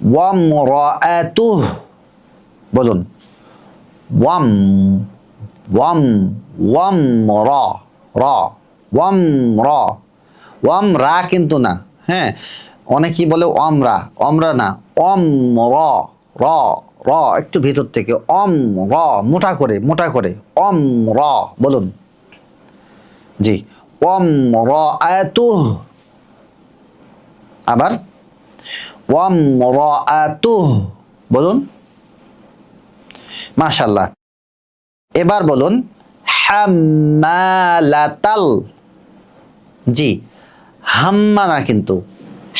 ওয়ামরাআতুহ। বলুন। Warm warm warm র র ওয়াম র ওয়াম রা কিন্তু না হ্যাঁ? অনেকেই বলে অমরা অমরা না অম র র র একটু ভিতর থেকে অম র মোটা করে মোটা করে অম র বলুন। জি অম র আবার ওয়াম বলুন। মাশাল্লাহ এবার বলুন, হাম্মালাতাল। জি, হাম্মা না কিন্তু,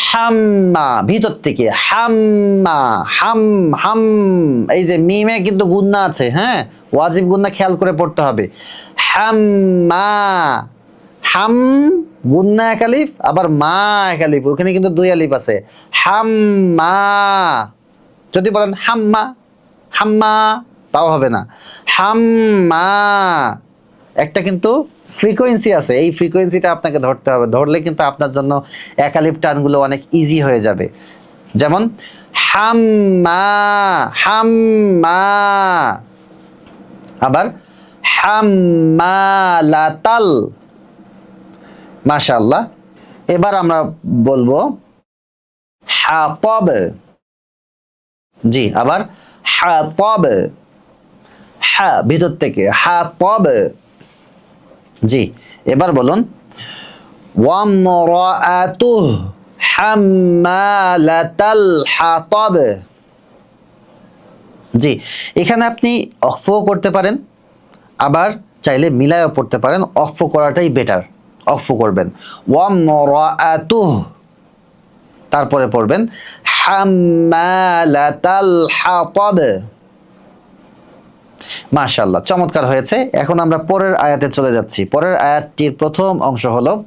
হাম্মা, ভিতর থেকে হাম্মা, হাম হাম, এই যে মিমে কিন্তু গুন্না আছে হ্যাঁ? ওয়াজিব গুন্না খেয়াল করে পড়তে হবে। হাম্মা, হাম গুন্না এক আলিফ, আবার মা এক আলিফ। ওখানে কিন্তু দুই আলিফ আছে। হাম্মা। যদি বলেন হাম্মা হাম্মা, তাও হবে না। হাম্মা। একটা কিন্তু ফ্রিকোয়েন্সি আছে। এই ফ্রিকোয়েন্সিটা আপনাকে ধরতে হবে। ধরলে কিন্তু আপনার জন্য এক একালিপ টানগুলো অনেক ইজি হয়ে যাবে। যেমন, হাম্মা হাম্মা। আবার, হাম্মালাতাল। মাশাআল্লাহ। এবার আমরা বলব হাতব। জি, আবার হাতব। হা, ভিতর থেকে হাতব। জি, এবার বলুন। ওয়ামরাআতুহ হাম্মালাতাল হাতাব। জি, এখানে আপনি অফও করতে পারেন, আবার চাইলে মিলায়ও পড়তে পারেন অফ করাটাই বেটার অফ করবেন। ওয়ামরাআতুহ তারপরে পড়বেন, হাম্মালাতাল হাতাব। মাশাল্লাহ চমৎকার হয়েছে। এখন আমরা পরের আয়াতে চলে যাচ্ছি। পরের আয়াতটির প্রথম অংশ হলো